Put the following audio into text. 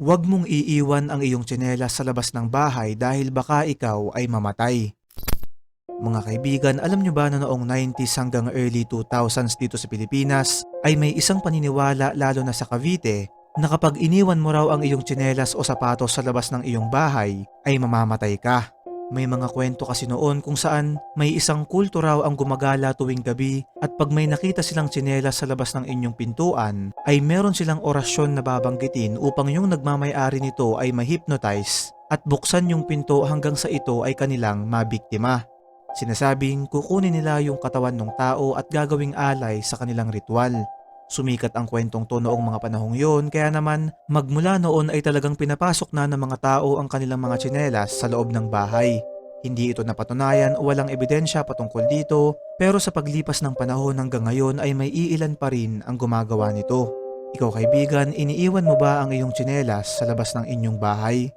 Huwag mong iiwan ang iyong tsinelas sa labas ng bahay dahil baka ikaw ay mamatay. Mga kaibigan, alam nyo ba na noong 90s hanggang early 2000s dito sa Pilipinas ay may isang paniniwala lalo na sa Cavite na kapag iniwan mo raw ang iyong tsinelas o sapatos sa labas ng iyong bahay ay mamamatay ka. May mga kwento kasi noon kung saan may isang kulto raw ang gumagala tuwing gabi at pag may nakita silang tsinelas sa labas ng inyong pintuan ay meron silang orasyon na babanggitin upang yung nagmamayari nito ay ma-hypnotize at buksan yung pinto hanggang sa ito ay kanilang mabiktima. Sinasabing kukunin nila yung katawan ng tao at gagawing alay sa kanilang ritual. Sumikat ang kwentong to noong mga panahong yon kaya naman magmula noon ay talagang pinapasok na ng mga tao ang kanilang mga tsinelas sa loob ng bahay. Hindi ito napatunayan o walang ebidensya patungkol dito pero sa paglipas ng panahon hanggang ngayon ay may iilan pa rin ang gumagawa nito. Ikaw kaibigan, iniiwan mo ba ang iyong tsinelas sa labas ng inyong bahay?